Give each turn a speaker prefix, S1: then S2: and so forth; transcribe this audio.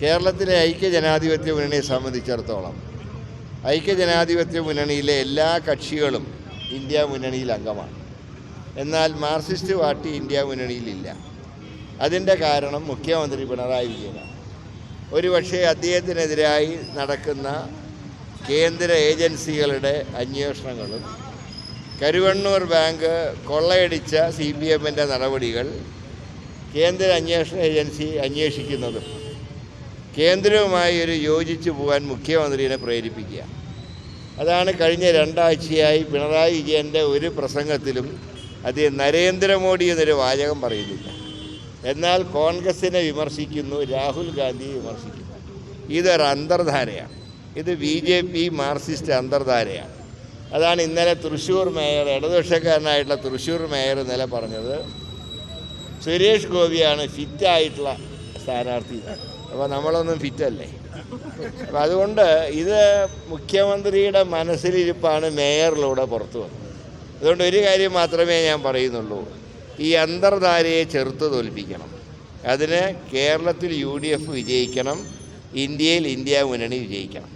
S1: കേരളത്തിലെ ഐക്യ ജനാധിപത്യ മുന്നണിയെ സംബന്ധിച്ചിടത്തോളം ഐക്യജനാധിപത്യ മുന്നണിയിലെ എല്ലാ കക്ഷികളും ഇന്ത്യ മുന്നണിയിൽ അംഗമാണ്. എന്നാൽ മാർക്സിസ്റ്റ് പാർട്ടി ഇന്ത്യ മുന്നണിയിലില്ല അതിന്റെ കാരണം മുഖ്യമന്ത്രി പിണറായി വിജയനാണ്. ഒരുപക്ഷെ അദ്ദേഹത്തിനെതിരായി നടക്കുന്ന കേന്ദ്ര ഏജൻസികളുടെ അന്വേഷണങ്ങളും കരുവണ്ണൂർ ബാങ്ക് കൊള്ളയടിച്ച സി പി എമ്മിന്റെ നടപടികൾ കേന്ദ്ര അന്വേഷണ ഏജൻസി അന്വേഷിക്കുന്നതും കേന്ദ്രവുമായി ഒരു യോജിച്ചു പോകാൻ മുഖ്യമന്ത്രിയെ പ്രേരിപ്പിക്കുക. അതാണ് കഴിഞ്ഞ രണ്ടാഴ്ചയായി പിണറായി വിജയന്റെ ഒരു പ്രസംഗത്തിലും അദ്ദേഹം നരേന്ദ്രമോദി എന്നൊരു വാചകം പറയുന്നില്ല. എന്നാൽ കോൺഗ്രസിനെ വിമർശിക്കുന്നു രാഹുൽ ഗാന്ധിയെ വിമർശിക്കുന്നു. ഇതൊരു അന്തർധാരയാണ്. ഇത് ബി ജെ പി മാർക്സിസ്റ്റ് അന്തർധാരയാണ്. അതാണ് ഇന്നലെ തൃശ്ശൂർ മേയർ ഇടതുപക്ഷക്കാരനായിട്ടുള്ള തൃശ്ശൂർ മേയർ ഇന്നലെ പറഞ്ഞത്. സുരേഷ് ഗോപിയാണ് ഫിറ്റായിട്ടുള്ള സ്ഥാനാർത്ഥി അപ്പോൾ നമ്മളൊന്നും ഫിറ്റല്ലേ അപ്പം അതുകൊണ്ട് ഇത് മുഖ്യമന്ത്രിയുടെ മനസ്സിലിരിപ്പാണ് മേയറിലൂടെ പുറത്തു വന്നത്. അതുകൊണ്ട് ഒരു കാര്യം മാത്രമേ ഞാൻ പറയുന്നുള്ളൂ. ഈ അന്തർധാരയെ ചെറുത്ത് തോൽപ്പിക്കണം. അതിന് കേരളത്തിൽ യു ഡി എഫ് വിജയിക്കണം. ഇന്ത്യയിൽ ഇന്ത്യ മുന്നണി വിജയിക്കണം.